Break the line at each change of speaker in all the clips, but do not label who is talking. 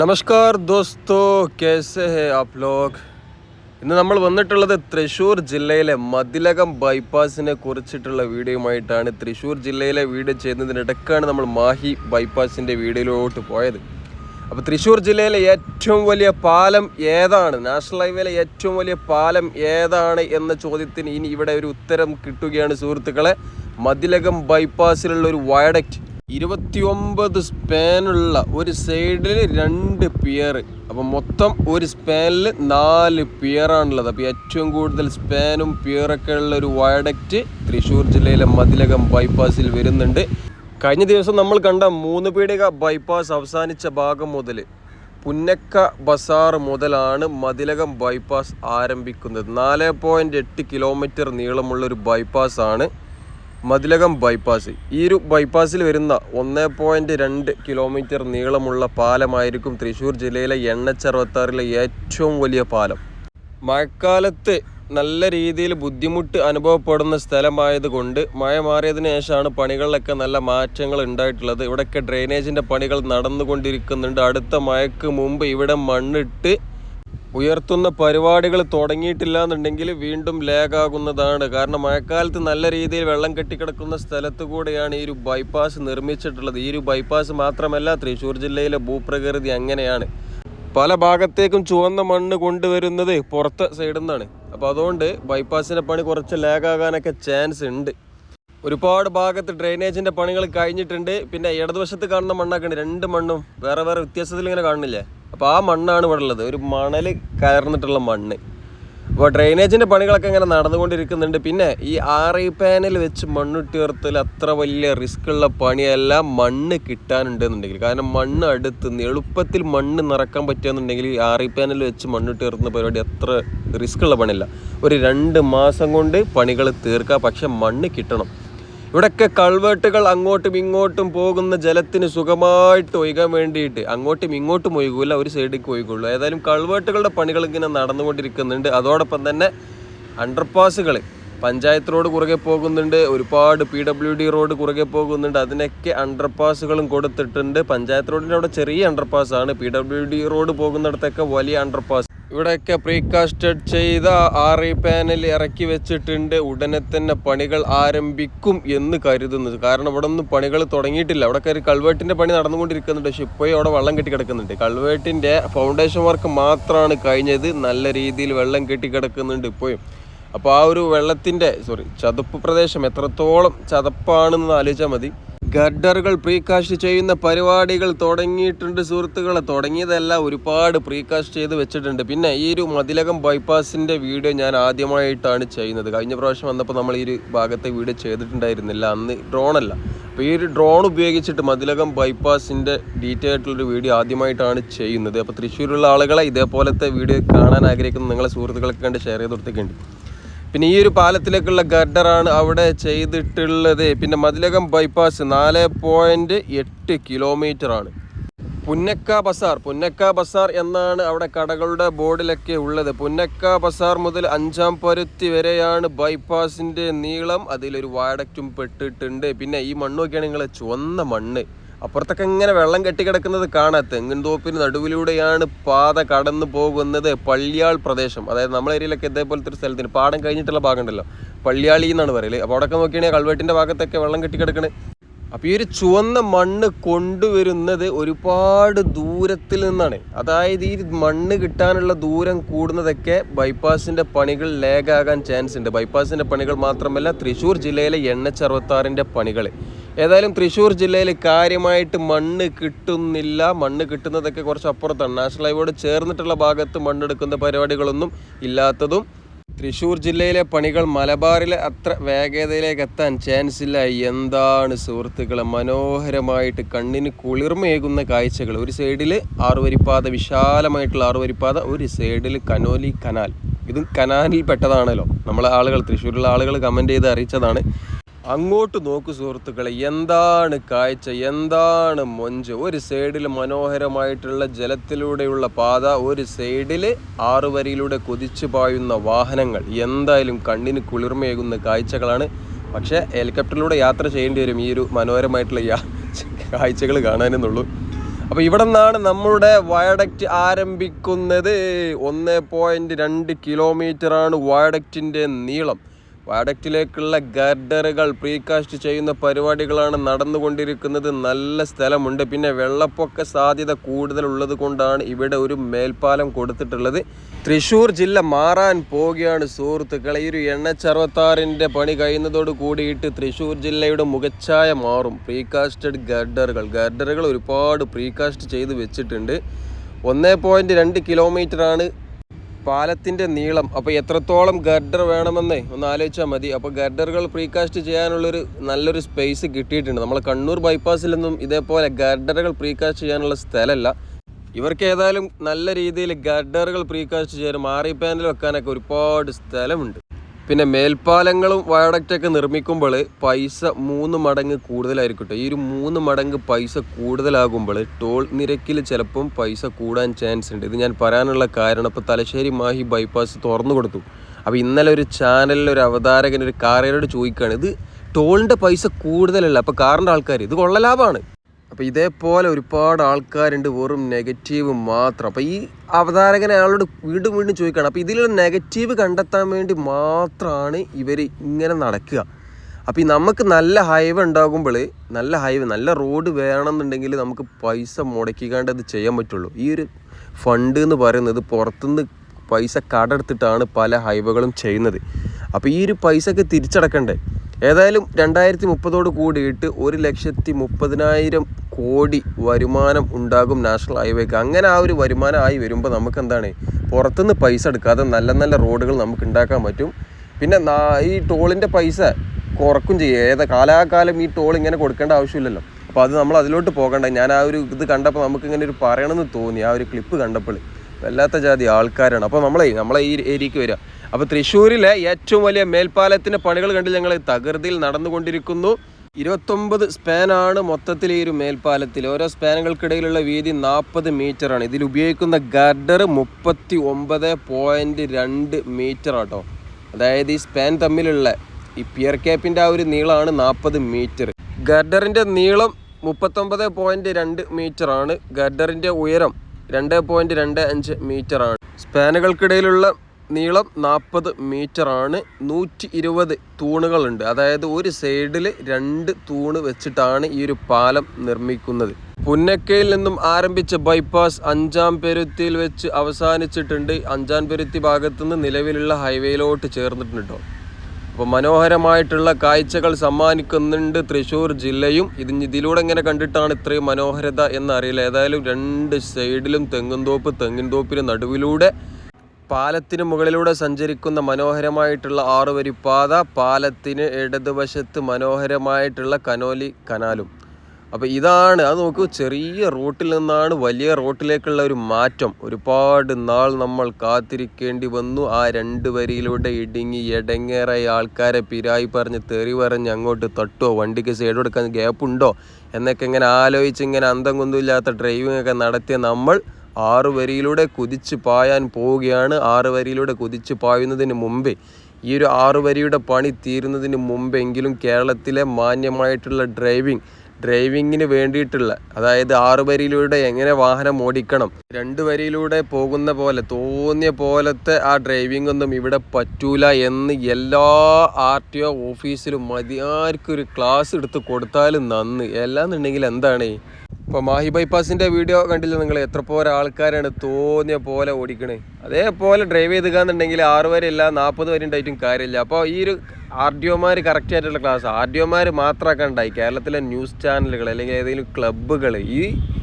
നമസ്കാർ ദോസ്തോ കേസെ ഹേ app ലോക് ഇന്ന് നമ്മൾ വന്നിട്ടുള്ളത് തൃശ്ശൂർ ജില്ലയിലെ മതിലകം ബൈപ്പാസിനെ കുറിച്ചിട്ടുള്ള വീഡിയോയുമായിട്ടാണ്. തൃശ്ശൂർ ജില്ലയിലെ വീഡിയോ ചെയ്യുന്നതിനിടക്കാണ് നമ്മൾ മാഹി ബൈപ്പാസിന്റെ വീഡിയോയിലോട്ട് പോയത്. അപ്പോൾ തൃശ്ശൂർ ജില്ലയിലെ ഏറ്റവും വലിയ പാലം ഏതാണ്? നാഷണൽ ഹൈവേയിലെ ഏറ്റവും വലിയ പാലം ഏതാണ് എന്ന ചോദ്യത്തിന് ഇനി ഇവിടെ ഒരു ഉത്തരം കിട്ടുകയാണ് സുഹൃത്തുക്കളെ. മതിലകം ബൈപ്പാസിലുള്ള ഒരു വയഡക്റ്റ് ഇരുപത്തിയൊമ്പത് സ്പാനുള്ള ഒരു സൈഡിൽ രണ്ട് പിയർ അപ്പം മൊത്തം ഒരു സ്പാനിൽ നാല് പിയറാണുള്ളത്. അപ്പോൾ ഏറ്റവും കൂടുതൽ സ്പാനും പിയറൊക്കെ ഉള്ള ഒരു വയഡക്റ്റ് തൃശ്ശൂർ ജില്ലയിലെ മതിലകം ബൈപ്പാസിൽ വരുന്നുണ്ട്. കഴിഞ്ഞ ദിവസം നമ്മൾ കണ്ട മൂന്ന് പീടിക ബൈപ്പാസ് അവസാനിച്ച ഭാഗം മുതൽ പുന്നക്ക ബസാർ മുതലാണ് മതിലകം ബൈപ്പാസ് ആരംഭിക്കുന്നത്. നാല് പോയിന്റ് എട്ട് കിലോമീറ്റർ നീളമുള്ളൊരു ബൈപ്പാസ് ആണ് മതിലകം ബൈപ്പാസ് ഈ ഒരു ബൈപ്പാസിൽ വരുന്ന ഒന്ന് പോയിന്റ് രണ്ട് കിലോമീറ്റർ നീളമുള്ള പാലമായിരിക്കും തൃശ്ശൂർ ജില്ലയിലെ എണ്ണച്ചറുപത്താറിലെ ഏറ്റവും വലിയ പാലം. മഴക്കാലത്ത് നല്ല രീതിയിൽ ബുദ്ധിമുട്ട് അനുഭവപ്പെടുന്ന സ്ഥലമായതുകൊണ്ട് മഴ മാറിയതിനു ശേഷമാണ് പണികളിലൊക്കെ നല്ല മാറ്റങ്ങൾ ഉണ്ടായിട്ടുള്ളത്. ഇവിടെയൊക്കെ ഡ്രെയിനേജിന്റെ പണികൾ നടന്നുകൊണ്ടിരിക്കുന്നുണ്ട്. അടുത്ത മഴയ്ക്ക് മുമ്പ് ഇവിടെ മണ്ണിട്ട് ഉയർത്തുന്ന പരിപാടികൾ തുടങ്ങിയിട്ടില്ല എന്നുണ്ടെങ്കിൽ വീണ്ടും ലേഗാകുന്നതാണ്. കാരണം മഴക്കാലത്ത് നല്ല രീതിയിൽ വെള്ളം കെട്ടിക്കിടക്കുന്ന സ്ഥലത്ത് കൂടെയാണ് ഈ ഒരു ബൈപ്പാസ് നിർമ്മിച്ചിട്ടുള്ളത്. ഈ ഒരു ബൈപ്പാസ് മാത്രമല്ല തൃശ്ശൂർ ജില്ലയിലെ ഭൂപ്രകൃതി അങ്ങനെയാണ്. പല ഭാഗത്തേക്കും ചുവന്ന മണ്ണ് കൊണ്ടുവരുന്നത് പുറത്തെ സൈഡിൽ നിന്നാണ് അപ്പോൾ അതുകൊണ്ട് ബൈപ്പാസിന്റെ പണി കുറച്ച് ലാഗാകാനൊക്കെ ചാൻസ് ഉണ്ട്. ഒരുപാട് ഭാഗത്ത് ഡ്രെയിനേജിന്റെ പണികൾ കഴിഞ്ഞിട്ടുണ്ട്. പിന്നെ ഇടതുവശത്ത് കാണുന്ന മണ്ണൊക്കെ ഉണ്ട്. രണ്ട് മണ്ണും വേറെ വേറെ വ്യത്യാസത്തിൽ ഇങ്ങനെ കാണുന്നില്ലേ? അപ്പോൾ ആ മണ്ണാണ് ഇവിടെ ഉള്ളത്. ഒരു മണൽ കയർന്നിട്ടുള്ള മണ്ണ്. അപ്പോൾ ഡ്രെയിനേജിന്റെ പണികളൊക്കെ ഇങ്ങനെ നടന്നുകൊണ്ടിരിക്കുന്നുണ്ട്. പിന്നെ ഈ ആർ ഐ പാനൽ വെച്ച് മണ്ണുട്ടിയർത്തൽ അത്ര വലിയ റിസ്ക് ഉള്ള പണിയല്ല മണ്ണ് കിട്ടാനുണ്ടെന്നുണ്ടെങ്കിൽ. കാരണം മണ്ണ് അടുത്ത് എളുപ്പത്തിൽ മണ്ണ് നിറക്കാൻ പറ്റുകയെന്നുണ്ടെങ്കിൽ ഈ ആർ ഐ പാനൽ വെച്ച് മണ്ണുട്ടിയർത്തുന്ന പരിപാടി അത്ര റിസ്ക് ഉള്ള പണിയല്ല. ഒരു രണ്ട് മാസം കൊണ്ട് പണികൾ തീർക്കാം. പക്ഷെ മണ്ണ് കിട്ടണം. ഇവിടെയൊക്കെ കൾവേട്ടുകൾ അങ്ങോട്ടും ഇങ്ങോട്ടും പോകുന്ന ജലത്തിന് സുഖമായിട്ട് ഒഴുകാൻ വേണ്ടിയിട്ട് അങ്ങോട്ടും ഇങ്ങോട്ടും ഒഴുകൂല ഒരു സൈഡിലേക്ക് ഒഴുകുള്ളൂ. ഏതായാലും കൾവേട്ടുകളുടെ പണികൾ ഇങ്ങനെ നടന്നുകൊണ്ടിരിക്കുന്നുണ്ട്. അതോടൊപ്പം തന്നെ അണ്ടർപാസുകൾ പഞ്ചായത്ത് റോഡ് കുറുകെ പോകുന്നുണ്ട് ഒരുപാട് പി ഡബ്ല്യു ഡി റോഡ് കുറുകെ പോകുന്നുണ്ട്. അതിനൊക്കെ അണ്ടർപാസുകളും കൊടുത്തിട്ടുണ്ട്. പഞ്ചായത്ത് റോഡിന്റെ അവിടെ ചെറിയ അണ്ടർപാസ് ആണ്. പി ഡബ്ല്യു ഡി റോഡ് പോകുന്നിടത്തൊക്കെ വലിയ അണ്ടർപാസ് ഇവിടെയൊക്കെ പ്രീകാസ്റ്റഡ് ചെയ്ത ആർ ഇ പാനൽ ഇറക്കി വെച്ചിട്ടുണ്ട്. ഉടനെ തന്നെ പണികൾ ആരംഭിക്കും എന്ന് കരുതുന്നത്. കാരണം ഇവിടെ ഒന്നും പണികൾ തുടങ്ങിയിട്ടില്ല. അവിടെ കയറി കൾവേട്ടിന്റെ പണി നടന്നുകൊണ്ടിരിക്കുന്നുണ്ട്. പക്ഷെ ഇപ്പോഴും അവിടെ വെള്ളം കെട്ടി കിടക്കുന്നുണ്ട്. കൾവേട്ടിന്റെ ഫൗണ്ടേഷൻ വർക്ക് മാത്രമാണ് കഴിഞ്ഞത്. നല്ല രീതിയിൽ വെള്ളം കെട്ടി കിടക്കുന്നുണ്ട് ഇപ്പോഴും. അപ്പോൾ ആ ഒരു വെള്ളത്തിന്റെ സോറി ചതുപ്പ് പ്രദേശം എത്രത്തോളം ചതപ്പാണെന്ന് ആലോചിച്ചാൽ മതി. ഗഡറുകൾ പ്രീകാസ്റ്റ് ചെയ്യുന്ന പരിപാടികൾ തുടങ്ങിയിട്ടുണ്ട് സുഹൃത്തുക്കളെ. തുടങ്ങിയതെല്ലാം ഒരുപാട് പ്രീകാസ്റ്റ് ചെയ്ത് വെച്ചിട്ടുണ്ട്. പിന്നെ ഈ ഒരു മതിലകം ബൈപ്പാസിന്റെ വീഡിയോ ഞാൻ ആദ്യമായിട്ടാണ് ചെയ്യുന്നത്. കഴിഞ്ഞ പ്രാവശ്യം വന്നപ്പോൾ നമ്മൾ ഈ ഒരു ഭാഗത്തെ വീഡിയോ ചെയ്തിട്ടുണ്ടായിരുന്നില്ല. അന്ന് ഡ്രോണല്ല അപ്പോൾ ഈ ഒരു ഡ്രോൺ ഉപയോഗിച്ചിട്ട് മതിലകം ബൈപ്പാസിന്റെ ഡീറ്റെയിൽ ആയിട്ടുള്ളൊരു വീഡിയോ ആദ്യമായിട്ടാണ് ചെയ്യുന്നത്. അപ്പോൾ തൃശ്ശൂരുള്ള ആളുകളെ ഇതേപോലത്തെ വീഡിയോ കാണാൻ ആഗ്രഹിക്കുന്ന നിങ്ങളെ സുഹൃത്തുക്കൾക്ക് കണ്ട് ഷെയർ ചെയ്ത് കൊടുത്തേക്കുണ്ട് പിന്നെ ഈ ഒരു പാലത്തിലേക്കുള്ള ഗഡറാണ് അവിടെ ചെയ്തിട്ടുള്ളത്. പിന്നെ മതിലകം ബൈപ്പാസ് നാല് പോയിന്റ് എട്ട് കിലോമീറ്റർ ആണ്. പുന്നക്ക ബസാർ പുന്നക്ക ബസാർ എന്നാണ് അവിടെ കടകളുടെ ബോർഡിലൊക്കെ ഉള്ളത്. പുന്നക്ക ബസാർ മുതൽ അഞ്ചാം പരുത്തി വരെയാണ് ബൈപ്പാസിന്റെ നീളം. അതിലൊരു വാടക്റ്റും പെട്ടിട്ടുണ്ട്. പിന്നെ ഈ മണ്ണൊക്കെയാണ് നിങ്ങൾ ചുവന്ന മണ്ണ്. അപ്പുറത്തൊക്കെ ഇങ്ങനെ വെള്ളം കെട്ടിക്കിടക്കുന്നത് കാണാം. തെങ്ങിൻ തോപ്പിന് നടുവിലൂടെയാണ് പാത കടന്നു പോകുന്നത് പള്ളിയാൾ പ്രദേശം. അതായത് നമ്മളെ ഏരിയയിലൊക്കെ ഇതേപോലത്തെ ഒരു സ്ഥലത്തിന് പാടം കഴിഞ്ഞിട്ടുള്ള ഭാഗം ഉണ്ടല്ലോ പള്ളിയാളി എന്നാണ് പറയൽ. അപ്പോൾ അവിടെയൊക്കെ നോക്കിയാണെങ്കിൽ കൾവെട്ടിന്റെ ഭാഗത്തൊക്കെ വെള്ളം കെട്ടിക്കിടക്കണേ അപ്പോൾ ഈ ഒരു ചുവന്ന മണ്ണ് കൊണ്ടുവരുന്നത് ഒരുപാട് ദൂരത്തിൽ നിന്നാണ്. അതായത് ഈ മണ്ണ് കിട്ടാനുള്ള ദൂരം കൂടുന്നതൊക്കെ ബൈപ്പാസിന്റെ പണികൾ ലേഗാകാൻ ചാൻസ് ഉണ്ട്. ബൈപ്പാസിന്റെ പണികൾ മാത്രമല്ല തൃശ്ശൂർ ജില്ലയിലെ എണ്ണച്ചറുപത്താറിന്റെ പണികൾ ഏതായാലും തൃശ്ശൂർ ജില്ലയിൽ കാര്യമായിട്ട് മണ്ണ് കിട്ടുന്നില്ല. മണ്ണ് കിട്ടുന്നതൊക്കെ കുറച്ച് അപ്പുറത്താണ്. നാഷണൽ ഹൈവേയോട് ചേർന്നിട്ടുള്ള ഭാഗത്ത് മണ്ണെടുക്കുന്ന പരിപാടികളൊന്നും ഇല്ലാത്തതും തൃശ്ശൂർ ജില്ലയിലെ പണികൾ മലബാറിലെ അത്ര വേഗതയിലേക്ക് എത്താൻ ചാൻസ് ഇല്ല. എന്താണ് സുഹൃത്തുക്കളെ? മനോഹരമായിട്ട് കണ്ണിന് കുളിർമയേകുന്ന കാഴ്ചകൾ. ഒരു സൈഡിൽ ആറുവരിപ്പാത വിശാലമായിട്ടുള്ള ആറുവരിപ്പാത ഒരു സൈഡിൽ കനോലി കനാൽ ഇതും കനാലിൽ പെട്ടതാണല്ലോ. നമ്മളെ ആളുകൾ തൃശ്ശൂരിലുള്ള ആളുകൾ കമന്റ് ചെയ്ത് അറിയിച്ചതാണ്. അങ്ങോട്ട് നോക്കു സുഹൃത്തുക്കളെ എന്താണ് കാഴ്ച എന്താണ് മൊഞ്ച്? ഒരു സൈഡിൽ മനോഹരമായിട്ടുള്ള ജലത്തിലൂടെയുള്ള പാത ഒരു സൈഡിൽ ആറുവരിയിലൂടെ കുതിച്ചു പായുന്ന വാഹനങ്ങൾ. എന്തായാലും കണ്ണിന് കുളിർമയേകുന്ന കാഴ്ചകളാണ്. പക്ഷേ ഹെലികോപ്റ്ററിലൂടെ യാത്ര ചെയ്യേണ്ടി വരും ഈ ഒരു മനോഹരമായിട്ടുള്ള കാഴ്ചകൾ കാണാനെന്നുള്ളൂ. അപ്പോൾ ഇവിടെ നിന്നാണ് നമ്മളുടെ വയഡക്റ്റ് ആരംഭിക്കുന്നത്. ഒന്ന് പോയിന്റ് രണ്ട് കിലോമീറ്ററാണ് വയഡക്റ്റിന്റെ നീളം. വയഡക്റ്റിലേക്കുള്ള ഗർഡറുകൾ പ്രീകാസ്റ്റ് ചെയ്യുന്ന പരിപാടികളാണ് നടന്നുകൊണ്ടിരിക്കുന്നത്. നല്ല സ്ഥലമുണ്ട്. പിന്നെ വെള്ളപ്പൊക്ക സാധ്യത കൂടുതലുള്ളത് കൊണ്ടാണ് ഇവിടെ ഒരു മേൽപ്പാലം കൊടുത്തിട്ടുള്ളത്. തൃശ്ശൂർ ജില്ല മാറാൻ പോവുകയാണ് സുഹൃത്തുക്കളെ. ഈ ഒരു എണ്ണച്ചറുപത്താറിന്റെ പണി കഴിയുന്നതോട് കൂടിയിട്ട് തൃശ്ശൂർ ജില്ലയുടെ മുഖച്ഛായ മാറും. പ്രീകാസ്റ്റഡ് ഗർഡറുകൾ. ഗർഡറുകൾ ഒരുപാട് പ്രീകാസ്റ്റ് ചെയ്ത് വെച്ചിട്ടുണ്ട്. ഒന്നേ പോയിന്റ് രണ്ട് കിലോമീറ്ററാണ് പാലത്തിന്റെ നീളം അപ്പോൾ എത്രത്തോളം ഗർഡർ വേണമെന്നേ ഒന്ന് ആലോചിച്ചാൽ മതി. അപ്പോൾ ഗർഡറുകൾ പ്രീകാസ്റ്റ് ചെയ്യാനുള്ളൊരു നല്ലൊരു സ്പേസ് കിട്ടിയിട്ടുണ്ട്. നമ്മളെ കണ്ണൂർ ബൈപ്പാസിലൊന്നും ഇതേപോലെ ഗർഡറുകൾ പ്രീകാസ്റ്റ് ചെയ്യാനുള്ള സ്ഥലമല്ല. ഇവർക്ക് ഏതായാലും നല്ല രീതിയിൽ ഗർഡറുകൾ പ്രീകാസ്റ്റ് ചെയ്യാനും മാറി പാനൽ വെക്കാനൊക്കെ ഒരുപാട് സ്ഥലമുണ്ട്. പിന്നെ മേൽപ്പാലങ്ങളും വയഡക്റ്റൊക്കെ നിർമ്മിക്കുമ്പോൾ പൈസ മൂന്ന് മടങ്ങ് കൂടുതലായിരിക്കും. ഈ ഒരു മൂന്ന് മടങ്ങ് പൈസ കൂടുതലാകുമ്പോൾ ടോൾ നിരക്കിൽ ചിലപ്പം പൈസ കൂടാൻ ചാൻസ് ഉണ്ട്. ഇത് ഞാൻ പറയാനുള്ള കാരണം ഇപ്പോൾ തലശ്ശേരി മാഹി ബൈപ്പാസ് തുറന്നു കൊടുത്തു. അപ്പോൾ ഇന്നലെ ഒരു ചാനലിൽ ഒരു അവതാരകൻ ഒരു കാറേരോട് ചോദിക്കുകയാണ് ഇത് ടോളിന്റെ പൈസ കൂടുതലല്ല. അപ്പോൾ കാറിന്റെ ആൾക്കാർ ഇത് കൊള്ള ലാഭമാണ് അപ്പോൾ ഇതേപോലെ ഒരുപാട് ആൾക്കാരുണ്ട് വെറും നെഗറ്റീവ് മാത്രം. അപ്പോൾ ഈ അവതാരകൻ അയാളോട് വീണ്ടും വീണ്ടും ചോദിക്കുകയാണ്. അപ്പോൾ ഇതിലുള്ള നെഗറ്റീവ് കണ്ടെത്താൻ വേണ്ടി മാത്രമാണ് ഇവർ ഇങ്ങനെ നടക്കുക. അപ്പോൾ ഈ നമുക്ക് നല്ല ഹൈവ് ഉണ്ടാകുമ്പോൾ നല്ല ഹൈവ് നല്ല റോഡ് വേണമെന്നുണ്ടെങ്കിൽ നമുക്ക് പൈസ മുടക്കിക്കാണ്ട് അത് ചെയ്യാൻ പറ്റുള്ളൂ. ഈ ഒരു ഫണ്ട് എന്ന് പറയുന്നത് പുറത്തുനിന്ന് പൈസ കടെടുത്തിട്ടാണ് പല ഹൈവകളും ചെയ്യുന്നത്. അപ്പോൾ ഈ ഒരു പൈസക്ക് തിരിച്ചടക്കണ്ടേ? ഏതായാലും രണ്ടായിരത്തി മുപ്പതോട് കൂടിയിട്ട് ഒരു ലക്ഷത്തി മുപ്പതിനായിരം കോടി വരുമാനം ഉണ്ടാകും നാഷണൽ ഹൈവേക്ക്. അങ്ങനെ ആ ഒരു വരുമാനമായി വരുമ്പോൾ നമുക്ക് എന്താണ് പുറത്തുനിന്ന് പൈസ എടുക്കാതെ നല്ല നല്ല റോഡുകൾ നമുക്ക് ഉണ്ടാക്കാൻ പറ്റും. പിന്നെ ഈ ടോളിന്റെ പൈസ കുറക്കും ചെയ്യും. ഏത് കാലാകാലം ഈ ടോൾ ഇങ്ങനെ കൊടുക്കേണ്ട ആവശ്യമില്ലല്ലോ. അപ്പോൾ അത് നമ്മൾ അതിലോട്ട് പോകണ്ട. ഞാൻ ആ ഒരു ഇത് കണ്ടപ്പോൾ നമുക്ക് ഇങ്ങനെ ഒരു പറയണമെന്ന് തോന്നി. ആ ഒരു ക്ലിപ്പ് കണ്ടപ്പോൾ. വല്ലാത്ത ജാതി ആൾക്കാരാണ്. അപ്പോൾ നമ്മളെ നമ്മളെ ഈ ഏരിയക്ക് വരിക. അപ്പോൾ തൃശ്ശൂരിലെ ഏറ്റവും വലിയ മേൽപ്പാലത്തിന്റെ പണികൾ കണ്ടിൽ ഞങ്ങൾ തകൃതിയിൽ നടന്നുകൊണ്ടിരിക്കുന്നു. ഇരുപത്തൊമ്പത് സ്പാനാണ് മൊത്തത്തിൽ ഈ ഒരു മേൽപ്പാലത്തിൽ. ഓരോ സ്പാനുകൾക്കിടയിലുള്ള വീതി നാൽപ്പത് ആണ്. ഇതിൽ ഉപയോഗിക്കുന്ന ഗർഡർ മുപ്പത്തി ഒമ്പത് പോയിന്റ് രണ്ട് മീറ്റർ ആട്ടോ. അതായത് ഈ സ്പാൻ തമ്മിലുള്ള ഈ പിയർ ക്യാപ്പിന്റെ ആ ഒരു നീളമാണ് നാൽപ്പത് മീറ്റർ ഗർഡറിന്റെ നീളം മുപ്പത്തൊമ്പത് പോയിന്റ് രണ്ട് മീറ്റർ ആണ്. ഗർഡറിന്റെ ഉയരം രണ്ട് പോയിന്റ് രണ്ട് അഞ്ച് മീറ്റർ ആണ്. സ്പാനുകൾക്കിടയിലുള്ള നീളം നാൽപ്പത് ആണ് നൂറ്റി ഇരുപത് തൂണുകളുണ്ട്. അതായത് ഒരു സൈഡിൽ രണ്ട് തൂണ് വെച്ചിട്ടാണ് ഈ ഒരു പാലം നിർമ്മിക്കുന്നത്. പുന്നക്കയിൽ നിന്നും ആരംഭിച്ച ബൈപ്പാസ് അഞ്ചാം പെരുത്തിയിൽ വെച്ച് അവസാനിച്ചിട്ടുണ്ട്. അഞ്ചാം പെരുത്തി ഭാഗത്തുനിന്ന് നിലവിലുള്ള ഹൈവേയിലോട്ട് ചേർന്നിട്ടുണ്ട് അപ്പോൾ മനോഹരമായിട്ടുള്ള കാഴ്ചകൾ സമ്മാനിക്കുന്നുണ്ട് തൃശ്ശൂർ ജില്ലയും. ഇത് ഇതിലൂടെ എങ്ങനെ കണ്ടിട്ടാണ് ഇത്രയും മനോഹരത എന്നറിയില്ല. ഏതായാലും രണ്ട് സൈഡിലും തെങ്ങുംതോപ്പ് തെങ്ങിൻതോപ്പിന് നടുവിലൂടെ പാലത്തിന് മുകളിലൂടെ സഞ്ചരിക്കുന്ന മനോഹരമായിട്ടുള്ള ആറുവരി പാത പാലത്തിന് ഇടതുവശത്ത് മനോഹരമായിട്ടുള്ള കനോലി കനാലും. അപ്പോൾ ഇതാണ് അത് നോക്കൂ ചെറിയ റോട്ടിൽ നിന്നാണ് വലിയ റോട്ടിലേക്കുള്ള ഒരു മാറ്റം. ഒരുപാട് നാൾ നമ്മൾ കാത്തിരിക്കേണ്ടി വന്നു. ആ രണ്ട് വരിയിലൂടെ ഇടുങ്ങി എടങ്ങേറായി ആൾക്കാരെ പിരായി പറഞ്ഞ് തെറി പറഞ്ഞ് അങ്ങോട്ട് തട്ടോ വണ്ടിക്ക് സൈഡ് കൊടുക്കാൻ ഗ്യാപ്പ് ഉണ്ടോ എന്നൊക്കെ ഇങ്ങനെ ആലോചിച്ച് ഇങ്ങനെ അന്തം കുന്തുമില്ലാത്ത ഡ്രൈവിംഗ് ഒക്കെ നടത്തിയ നമ്മൾ ആറ് വരിയിലൂടെ കുതിച്ച് പായാൻ പോവുകയാണ്. ആറ് വരിയിലൂടെ കുതിച്ച് പായുന്നതിന് മുമ്പേ ഈ ഒരു ആറ് വരിയുടെ പണി തീരുന്നതിന് മുമ്പെങ്കിലും കേരളത്തിലെ മാന്യമായിട്ടുള്ള ഡ്രൈവിംഗ് ഡ്രൈവിങ്ങിന് വേണ്ടിയിട്ടുള്ള അതായത് ആറ് വരിയിലൂടെ എങ്ങനെ വാഹനം ഓടിക്കണം രണ്ട് വരിയിലൂടെ പോകുന്ന പോലെ തോന്നിയ പോലത്തെ ആ ഡ്രൈവിംഗ് ഒന്നും ഇവിടെ പറ്റൂല എന്ന് എല്ലാ ആർ ടി ഒ ഓഫീസിലും മതിയാർക്കൊരു ക്ലാസ് എടുത്ത് കൊടുത്താലും നന്ന്. എല്ലാന്നുണ്ടെങ്കിൽ എന്താണ്? ഇപ്പോൾ മാഹി ബൈപ്പാസിന്റെ വീഡിയോ കണ്ടില്ല നിങ്ങൾ എത്ര പോലെ ആൾക്കാരാണ് തോന്നിയ പോലെ ഓടിക്കണേ. അതേപോലെ ഡ്രൈവ് ചെയ്ത് കാന്നുണ്ടെങ്കിൽ ആറ് വരെ ഇല്ല നാൽപ്പത് വരെ ഉണ്ടായിട്ടും കാര്യമില്ല. അപ്പോൾ ഈ ഒരു ആർ ഡി ഒമാർ കറക്റ്റ് ആയിട്ടുള്ള ക്ലാസ് ആർ ഡി ഒമാർ മാത്രമാക്കണ്ടായി കേരളത്തിലെ ന്യൂസ് ചാനലുകൾ അല്ലെങ്കിൽ ഏതെങ്കിലും ക്ലബ്ബുകൾ ഈ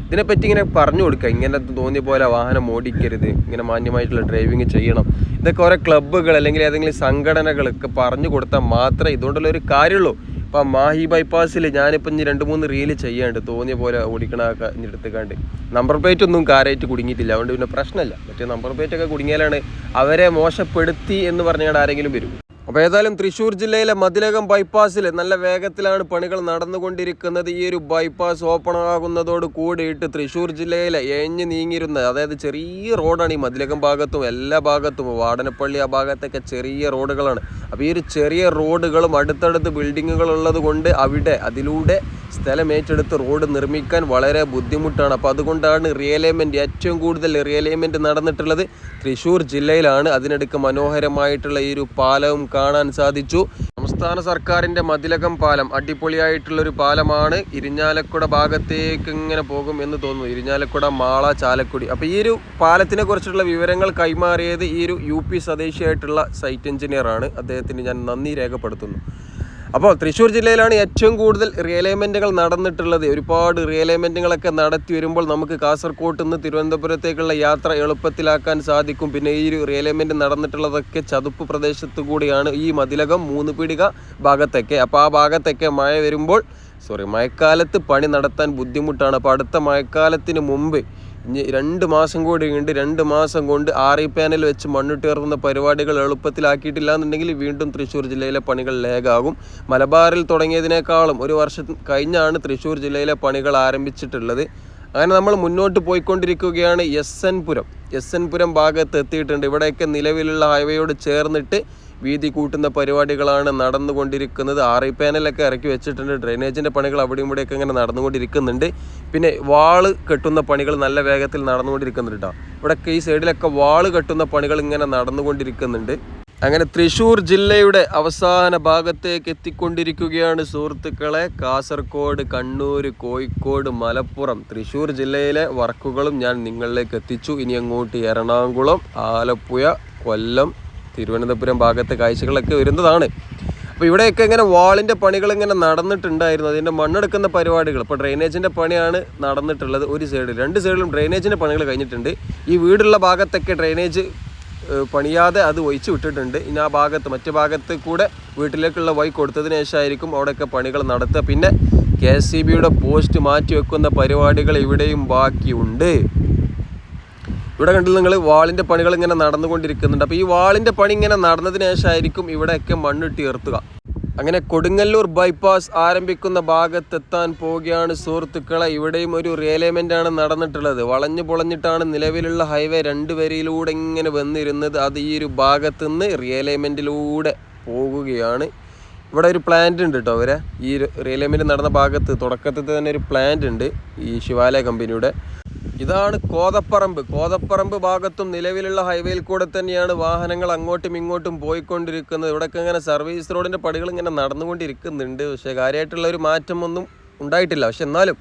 ഇതിനെപ്പറ്റി ഇങ്ങനെ പറഞ്ഞു കൊടുക്കുക. ഇങ്ങനെ തോന്നിയ പോലെ വാഹനം ഓടിക്കരുത്. ഇങ്ങനെ മാന്യമായിട്ടുള്ള ഡ്രൈവിങ് ചെയ്യണം. ഇതൊക്കെ ഓരോ ക്ലബ്ബുകൾ അല്ലെങ്കിൽ ഏതെങ്കിലും സംഘടനകളൊക്കെ പറഞ്ഞു കൊടുത്താൽ മാത്രമേ ഇതുകൊണ്ടുള്ള ഒരു കാര്യമുള്ളൂ. ഇപ്പം മാഹി ബൈപ്പാസിൽ ഞാനിപ്പം ഇനി രണ്ട് മൂന്ന് റീൽ ചെയ്യാണ്ട് തോന്നിയ പോലെ ഓടിക്കണൊക്കെ എടുത്തുകാണ്ട് നമ്പർ പ്ലേറ്റ് ഒന്നും കാരായിട്ട് കുടുങ്ങിയിട്ടില്ല. അതുകൊണ്ട് പിന്നെ പ്രശ്നമില്ല മറ്റേ നമ്പർ പ്ലേറ്റ് ഒക്കെ കുടുങ്ങിയാലാണ് അവരെ മോശപ്പെടുത്തി എന്ന് പറഞ്ഞാൽ ആരെങ്കിലും വരും. അപ്പോൾ ഏതായാലും തൃശ്ശൂർ ജില്ലയിലെ മതിലകം ബൈപ്പാസിൽ നല്ല വേഗത്തിലാണ് പണികൾ നടന്നുകൊണ്ടിരിക്കുന്നത്. ഈ ഒരു ബൈപ്പാസ് ഓപ്പൺ ആകുന്നതോട് കൂടിയിട്ട് തൃശ്ശൂർ ജില്ലയിലെ എഞ്ഞ് നീങ്ങിയിരുന്ന അതായത് ചെറിയ റോഡാണ് ഈ മതിലകം ഭാഗത്തും എല്ലാ ഭാഗത്തും വാടനപ്പള്ളി ആ ഭാഗത്തൊക്കെ ചെറിയ റോഡുകളാണ്. അപ്പോൾ ഈ ഒരു ചെറിയ റോഡുകളും അടുത്തടുത്ത് ബിൽഡിങ്ങുകൾ ഉള്ളത് കൊണ്ട് അവിടെ അതിലൂടെ സ്ഥലം ഏറ്റെടുത്ത് റോഡ് നിർമ്മിക്കാൻ വളരെ ബുദ്ധിമുട്ടാണ്. അപ്പോൾ അതുകൊണ്ടാണ് റിയലൈൻമെന്റ് ഏറ്റവും കൂടുതൽ റിയലൈൻമെന്റ് നടന്നിട്ടുള്ളത്. തൃശ്ശൂർ ജില്ലയിലാണ് അതിനടുക്ക് മനോഹരമായിട്ടുള്ള ഈ ഒരു പാലവും കാണാൻ സാധിച്ചു. സംസ്ഥാന സർക്കാരിന്റെ മതിലകം പാലം അടിപൊളിയായിട്ടുള്ള ഒരു പാലമാണ്. ഇരിഞ്ഞാലക്കുട ഭാഗത്തേക്ക് ഇങ്ങനെ പോകും എന്ന് തോന്നുന്നു. ഇരിഞ്ഞാലക്കുട മാള ചാലക്കുടി. അപ്പോൾ ഈ ഒരു പാലത്തിനെ കുറിച്ചുള്ള വിവരങ്ങൾ കൈമാറിയത് ഈ ഒരു യു പി സ്വദേശിയായിട്ടുള്ള സൈറ്റ് എഞ്ചിനീയറാണ്. അദ്ദേഹത്തിന് ഞാൻ നന്ദി രേഖപ്പെടുത്തുന്നു. അപ്പോൾ തൃശ്ശൂർ ജില്ലയിലാണ് ഏറ്റവും കൂടുതൽ റിയലൈൻമെന്റുകൾ നടന്നിട്ടുള്ളത്. ഒരുപാട് റിയലൈൻമെന്റുകളൊക്കെ നടത്തി വരുമ്പോൾ നമുക്ക് കാസർഗോഡ് നിന്ന് തിരുവനന്തപുരത്തേക്കുള്ള യാത്ര എളുപ്പത്തിലാക്കാൻ സാധിക്കും. പിന്നെ ഈ ഒരു റിയലൈൻമെന്റ് നടന്നിട്ടുള്ളതൊക്കെ ചതുപ്പ് പ്രദേശത്തു കൂടിയാണ് ഈ മതിലകം മൂന്ന് പീടിക ഭാഗത്തൊക്കെ. അപ്പോൾ ആ ഭാഗത്തൊക്കെ മഴ വരുമ്പോൾ സോറി മഴക്കാലത്ത് പണി നടത്താൻ ബുദ്ധിമുട്ടാണ്. അപ്പോൾ അടുത്ത മഴക്കാലത്തിന് മുമ്പ് ഇനി രണ്ട് മാസം കൂടി ഉണ്ട് രണ്ട് മാസം കൊണ്ട് ഇ പാനൽ വെച്ച് മണ്ണിട്ട് ഇറങ്ങുന്ന പരിപാടികൾ എളുപ്പത്തിലാക്കിയിട്ടില്ല എന്നുണ്ടെങ്കിൽ വീണ്ടും തൃശ്ശൂർ ജില്ലയിലെ പണികൾ ലേഗാകും. മലബാറിൽ തുടങ്ങിയതിനേക്കാളും ഒരു വർഷം കഴിഞ്ഞാണ് തൃശ്ശൂർ ജില്ലയിലെ പണികൾ ആരംഭിച്ചിട്ടുള്ളത്. അങ്ങനെ നമ്മൾ മുന്നോട്ട് പോയിക്കൊണ്ടിരിക്കുകയാണ് S N Puram S N Puram ഭാഗത്ത് എത്തിയിട്ടുണ്ട്. ഇവിടെയൊക്കെ നിലവിലുള്ള ഹൈവേയോട് ചേർന്നിട്ട് വീതി കൂട്ടുന്ന പരിപാടികളാണ് നടന്നുകൊണ്ടിരിക്കുന്നത്. ഐ പാനലൊക്കെ ഇറക്കി വെച്ചിട്ടുണ്ട്. ഡ്രെയിനേജിന്റെ പണികൾ അവിടെയും ഇവിടെയൊക്കെ ഇങ്ങനെ നടന്നുകൊണ്ടിരിക്കുന്നുണ്ട്. പിന്നെ വാൾ കെട്ടുന്ന പണികൾ നല്ല വേഗത്തിൽ നടന്നുകൊണ്ടിരിക്കുന്നുണ്ട് കേട്ടോ ഇവിടെ ഈ സൈഡിലൊക്കെ വാൾ കെട്ടുന്ന പണികൾ ഇങ്ങനെ നടന്നുകൊണ്ടിരിക്കുന്നുണ്ട്. അങ്ങനെ തൃശ്ശൂർ ജില്ലയുടെ അവസാന ഭാഗത്തേക്ക് എത്തിക്കൊണ്ടിരിക്കുകയാണ് സുഹൃത്തുക്കളെ. കാസർഗോഡ് കണ്ണൂർ കോഴിക്കോട് മലപ്പുറം തൃശ്ശൂർ ജില്ലയിലെ വർക്കുകളും ഞാൻ നിങ്ങളിലേക്ക് എത്തിച്ചു. ഇനി അങ്ങോട്ട് എറണാകുളം ആലപ്പുഴ കൊല്ലം തിരുവനന്തപുരം ഭാഗത്തെ കാഴ്ചകളൊക്കെ വരുന്നതാണ്. അപ്പോൾ ഇവിടെയൊക്കെ ഇങ്ങനെ വാളിന്റെ പണികൾ ഇങ്ങനെ നടന്നിട്ടുണ്ടായിരുന്നു. അതിന്റെ മണ്ണെടുക്കുന്ന പരിപാടികൾ. ഇപ്പോൾ ഡ്രെയിനേജിന്റെ പണിയാണ് നടന്നിട്ടുള്ളത് ഒരു സൈഡിൽ. രണ്ട് സൈഡിലും ഡ്രെയിനേജിന്റെ പണികൾ കഴിഞ്ഞിട്ടുണ്ട്. ഈ വീടുള്ള ഭാഗത്തൊക്കെ ഡ്രെയിനേജ് പണിയാതെ അത് ഒഴിച്ചു വിട്ടിട്ടുണ്ട്. ഇനി ആ ഭാഗത്ത് മറ്റു ഭാഗത്ത് കൂടെ വീട്ടിലേക്കുള്ള വഴി കൊടുത്തതിന് ശേഷമായിരിക്കും അവിടെയൊക്കെ പണികൾ നടത്തുക. പിന്നെ കെ എസ് സി ബിയുടെ പോസ്റ്റ് മാറ്റി വെക്കുന്ന പരിപാടികൾ ഇവിടെയും ബാക്കിയുണ്ട്. ഇവിടെ കണ്ടില്ല നിങ്ങൾ വാളിന്റെ പണികൾ ഇങ്ങനെ നടന്നുകൊണ്ടിരിക്കുന്നുണ്ട്. അപ്പോൾ ഈ വാളിന്റെ പണി ഇങ്ങനെ നടന്നതിന് ശേഷമായിരിക്കും ഇവിടെയൊക്കെ മണ്ണിട്ട് ഉയർത്തുക അങ്ങനെ കൊടുങ്ങല്ലൂർ ബൈപ്പാസ് ആരംഭിക്കുന്ന ഭാഗത്തെത്താൻ പോവുകയാണ് സുഹൃത്തുക്കളെ. ഇവിടെയും ഒരു റിയലൈൻമെന്റ് ആണ് നടന്നിട്ടുള്ളത്. വളഞ്ഞു പൊളഞ്ഞിട്ടാണ് നിലവിലുള്ള ഹൈവേ രണ്ട് വരിയിലൂടെ ഇങ്ങനെ വന്നിരുന്നത്. അത് ഈ ഒരു ഭാഗത്തുനിന്ന് റിയലൈൻമെന്റിലൂടെ പോകുകയാണ്. ഇവിടെ ഒരു പ്ലാന്റ് ഉണ്ട് കേട്ടോ അവരെ. ഈ റിയലൈൻമെന്റ് നടന്ന ഭാഗത്ത് തുടക്കത്തിൽ തന്നെ ഒരു പ്ലാന്റ് ഉണ്ട് ഈ ശിവാലയ കമ്പനിയുടെ. ഇതാണ് കോതപ്പറമ്പ്. കോതപ്പറമ്പ് ഭാഗത്തും നിലവിലുള്ള ഹൈവേയിൽ കൂടെ തന്നെയാണ് വാഹനങ്ങൾ അങ്ങോട്ടും ഇങ്ങോട്ടും പോയിക്കൊണ്ടിരിക്കുന്നത്. ഇവിടെയൊക്കെ ഇങ്ങനെ സർവീസ് റോഡിന്റെ പടികൾ ഇങ്ങനെ നടന്നുകൊണ്ടിരിക്കുന്നുണ്ട്. പക്ഷേ കാര്യമായിട്ടുള്ള ഒരു മാറ്റമൊന്നും ഉണ്ടായിട്ടില്ല. പക്ഷെ എന്നാലും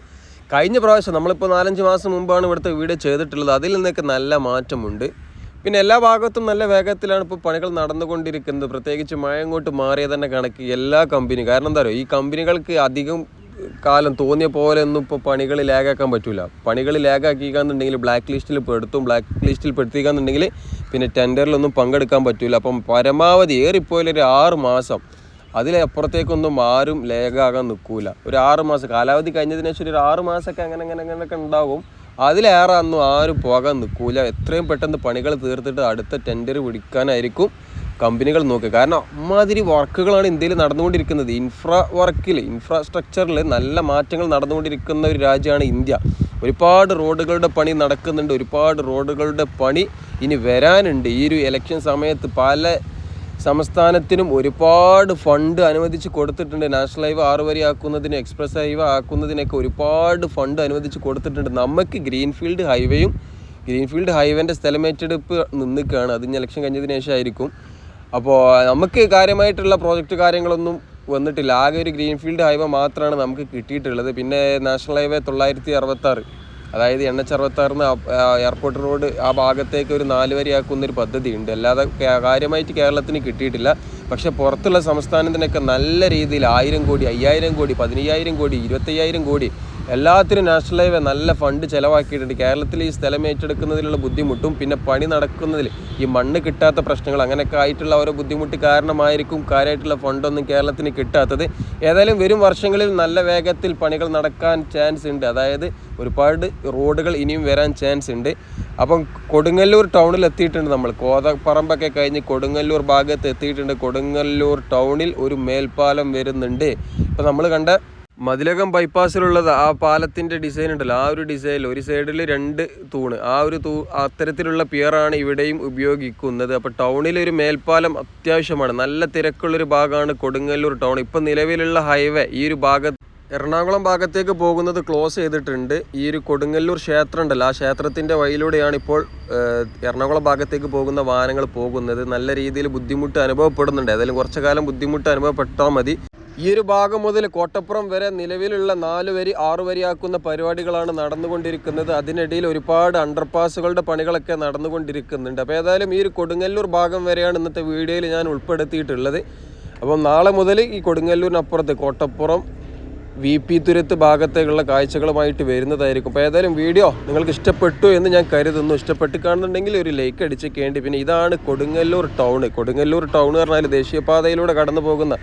കഴിഞ്ഞ പ്രാവശ്യം നമ്മളിപ്പോൾ നാലഞ്ച് മാസം മുമ്പാണ് ഇവിടുത്തെ വീഡിയോ ചെയ്തിട്ടുള്ളത്. അതിൽ നിന്നൊക്കെ നല്ല മാറ്റമുണ്ട്. പിന്നെ എല്ലാ ഭാഗത്തും നല്ല വേഗത്തിലാണ് ഇപ്പോൾ പണികൾ നടന്നുകൊണ്ടിരിക്കുന്നത്. പ്രത്യേകിച്ച് മഴ അങ്ങോട്ട് മാറിയ തന്നെ കണക്ക് എല്ലാ കമ്പനി കാരണം എന്താ പറയുക ഈ കമ്പനികൾക്ക് അധികം കാലം തോന്നിയ പോലെ ഒന്നും ഇപ്പോൾ പണികൾ ലാഗാക്കാൻ പറ്റില്ല പണികൾ ലാഗാക്കിക്കാന്നുണ്ടെങ്കിൽ ബ്ലാക്ക് ലിസ്റ്റിൽ പെടുത്തും ബ്ലാക്ക് ലിസ്റ്റിൽ പെടുത്തിക്കാന്നുണ്ടെങ്കിൽ പിന്നെ ടെൻഡറിലൊന്നും പങ്കെടുക്കാൻ പറ്റില്ല അപ്പം പരമാവധി ഏറിപ്പോയാലൊരു ആറ് മാസം അതിലപ്പുറത്തേക്കൊന്നും ആരും ലേഖാകാൻ നിൽക്കൂല ഒരു ആറ് മാസം കാലാവധി കഴിഞ്ഞതിന് ശേഷം ഒരു ആറ് മാസമൊക്കെ അങ്ങനെ അങ്ങനെ അങ്ങനെയൊക്കെ ഉണ്ടാകും അതിലേറെ ഒന്നും ആരും പോകാൻ നിൽക്കൂല എത്രയും പെട്ടെന്ന് പണികൾ തീർത്തിട്ട് അടുത്ത ടെൻഡർ പിടിക്കാനായിരിക്കും. കമ്പനികൾ നോക്കുക. കാരണം അമ്മാതിരി വർക്കുകളാണ് ഇന്ത്യയിൽ നടന്നുകൊണ്ടിരിക്കുന്നത്. ഇൻഫ്രാ വർക്കിൽ ഇൻഫ്രാസ്ട്രക്ചറിൽ നല്ല മാറ്റങ്ങൾ നടന്നുകൊണ്ടിരിക്കുന്ന ഒരു രാജ്യമാണ് ഇന്ത്യ. ഒരുപാട് റോഡുകളുടെ പണി നടക്കുന്നുണ്ട്. ഒരുപാട് റോഡുകളുടെ പണി ഇനി വരാനുണ്ട്. ഈ ഒരു ഇലക്ഷൻ സമയത്ത് പല സംസ്ഥാനത്തിനും ഒരുപാട് ഫണ്ട് അനുവദിച്ച് കൊടുത്തിട്ടുണ്ട്. നാഷണൽ ഹൈവേ ആറ് വരി ആക്കുന്നതിന് എക്സ്പ്രസ് ഹൈവേ ആക്കുന്നതിനൊക്കെ ഒരുപാട് ഫണ്ട് അനുവദിച്ച് കൊടുത്തിട്ടുണ്ട്. നമുക്ക് ഗ്രീൻഫീൽഡ് ഹൈവേയും ഗ്രീൻഫീൽഡ് ഹൈവേന്റെ സ്ഥലമേറ്റെടുപ്പ് നിന്നിക്കുകയാണ് അതിന് ഇലക്ഷൻ കഴിഞ്ഞതിന് ശേഷമായിരിക്കും അപ്പോൾ നമുക്ക് കാര്യമായിട്ടുള്ള പ്രോജക്റ്റ് കാര്യങ്ങളൊന്നും വന്നിട്ടില്ല. ആകെ ഒരു ഗ്രീൻ ഫീൽഡ് ഹൈവേ മാത്രമാണ് നമുക്ക് കിട്ടിയിട്ടുള്ളത്. പിന്നെ നാഷണൽ ഹൈവേ തൊള്ളായിരത്തി അറുപത്താറ് അതായത് എൻ എച്ച് അറുപത്താറിന് എയർപോർട്ട് റോഡ് ആ ഭാഗത്തേക്ക് ഒരു നാല് വരിയാക്കുന്നൊരു ഒരു പദ്ധതി ഉണ്ട് അല്ലാതെ കാര്യമായിട്ട് കേരളത്തിന് കിട്ടിയിട്ടില്ല. പക്ഷെ പുറത്തുള്ള സംസ്ഥാനത്തിനൊക്കെ നല്ല രീതിയിൽ ആയിരം കോടി അയ്യായിരം കോടി പതിനയ്യായിരം കോടി ഇരുപത്തയ്യായിരം കോടി എല്ലാത്തിനും നാഷണൽ ഹൈവേ നല്ല ഫണ്ട് ചിലവാക്കിയിട്ടുണ്ട്. കേരളത്തിൽ ഈ സ്ഥലം ഏറ്റെടുക്കുന്നതിലുള്ള ബുദ്ധിമുട്ടും പിന്നെ പണി നടക്കുന്നതിൽ ഈ മണ്ണ് കിട്ടാത്ത പ്രശ്നങ്ങൾ അങ്ങനെയൊക്കെ ആയിട്ടുള്ള ഓരോ ബുദ്ധിമുട്ട് കാരണമായിരിക്കും കാര്യമായിട്ടുള്ള ഫണ്ടൊന്നും കേരളത്തിന് കിട്ടാത്തത്. ഏതായാലും വരും വർഷങ്ങളിൽ നല്ല വേഗത്തിൽ പണികൾ നടക്കാൻ ചാൻസ് ഉണ്ട്. അതായത് ഒരുപാട് റോഡുകൾ ഇനിയും വരാൻ ചാൻസ് ഉണ്ട്. അപ്പം കൊടുങ്ങല്ലൂർ ടൗണിൽ എത്തിയിട്ടുണ്ട് നമ്മൾ. കോതപ്പറമ്പൊക്കെ കഴിഞ്ഞ് കൊടുങ്ങല്ലൂർ ഭാഗത്ത് എത്തിയിട്ടുണ്ട്. കൊടുങ്ങല്ലൂർ ടൗണിൽ ഒരു മേൽപ്പാലം വരുന്നുണ്ട്. ഇപ്പം നമ്മൾ കണ്ട മതിലകം ബൈപ്പാസിലുള്ളത് ആ പാലത്തിന്റെ ഡിസൈൻ ഉണ്ടല്ലോ. ആ ഒരു ഡിസൈനിൽ ഒരു സൈഡിൽ രണ്ട് തൂണ്. ആ ഒരു തൂ അത്തരത്തിലുള്ള പിയറാണ് ഇവിടെയും ഉപയോഗിക്കുന്നത്. അപ്പോൾ ടൗണിൽ ഒരു മേൽപ്പാലം അത്യാവശ്യമാണ്. നല്ല തിരക്കുള്ളൊരു ഭാഗമാണ് കൊടുങ്ങല്ലൂർ ടൗൺ ഇപ്പം നിലവിലുള്ള ഹൈവേ ഈ ഒരു ഭാഗത്ത് എറണാകുളം ഭാഗത്തേക്ക് പോകുന്നത് ക്ലോസ് ചെയ്തിട്ടുണ്ട്. ഈ ഒരു കൊടുങ്ങല്ലൂർ ക്ഷേത്രം ഉണ്ടല്ലോ. ആ ക്ഷേത്രത്തിന്റെ വഴിയിലൂടെയാണ് ഇപ്പോൾ എറണാകുളം ഭാഗത്തേക്ക് പോകുന്ന വാഹനങ്ങൾ പോകുന്നത്. നല്ല രീതിയിൽ ബുദ്ധിമുട്ട് അനുഭവപ്പെടുന്നുണ്ട്. ഏതായാലും കുറച്ചു കാലം ബുദ്ധിമുട്ട് അനുഭവപ്പെട്ടാൽ മതി. ഈ ഒരു ഭാഗം മുതൽ കോട്ടപ്പുറം വരെ നിലവിലുള്ള നാല് വരി ആറ് വരിയാക്കുന്ന പരിപാടികളാണ് നടന്നുകൊണ്ടിരിക്കുന്നത്. അതിനിടയിൽ ഒരുപാട് അണ്ടർപാസുകളുടെ പണികളൊക്കെ നടന്നുകൊണ്ടിരിക്കുന്നുണ്ട്. അപ്പോൾ ഏതായാലും ഈ ഒരു കൊടുങ്ങല്ലൂർ ഭാഗം വരെയാണ് ഇന്നത്തെ വീഡിയോയിൽ ഞാൻ ഉൾപ്പെടുത്തിയിട്ടുള്ളത്. അപ്പം നാളെ മുതൽ ഈ കൊടുങ്ങല്ലൂരിനപ്പുറത്ത് കോട്ടപ്പുറം വി പി തുരത്ത് ഭാഗത്തേക്കുള്ള കാഴ്ചകളുമായിട്ട് വരുന്നതായിരിക്കും. അപ്പോൾ ഏതായാലും വീഡിയോ നിങ്ങൾക്ക് ഇഷ്ടപ്പെട്ടു എന്ന് ഞാൻ കരുതുന്നു. ഇഷ്ടപ്പെട്ട് കാണുന്നുണ്ടെങ്കിൽ ഒരു ലൈക്ക് അടിച്ച് കേണ്ടി പിന്നെ ഇതാണ് കൊടുങ്ങല്ലൂർ ടൗൺ കൊടുങ്ങല്ലൂർ ടൗൺ എന്ന് പറഞ്ഞാൽ ദേശീയപാതയിലൂടെ കടന്നു പോകുന്ന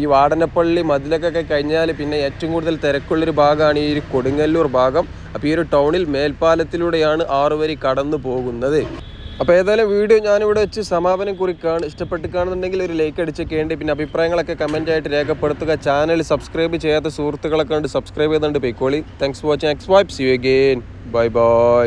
ഈ വാടനപ്പള്ളി മതിലൊക്കെ കഴിഞ്ഞാൽ പിന്നെ ഏറ്റവും കൂടുതൽ തിരക്കുള്ളൊരു ഭാഗമാണ് ഈ കൊടുങ്ങല്ലൂർ ഭാഗം. അപ്പോൾ ഈ ഒരു ടൗണിൽ മേൽപ്പാലത്തിലൂടെയാണ് ആറുവരി കടന്നു പോകുന്നത് അപ്പോൾ ഏതായാലും വീഡിയോ ഞാനിവിടെ വെച്ച് സമാപനം കുറിക്കാണ് ഇഷ്ടപ്പെട്ട് കാണുന്നുണ്ടെങ്കിൽ ഒരു ലൈക്ക് അടിച്ചേക്കേണ്ടി പിന്നെ അഭിപ്രായങ്ങളൊക്കെ ആയിട്ട് രേഖപ്പെടുത്തുക. ചാനൽ സബ്സ്ക്രൈബ് ചെയ്യാത്ത സുഹൃത്തുക്കളൊക്കെ ഉണ്ട് സബ്സ്ക്രൈബ് ചെയ്തുകൊണ്ട് പോയിക്കോളി. Thanks for watching X vibe see you again bye bye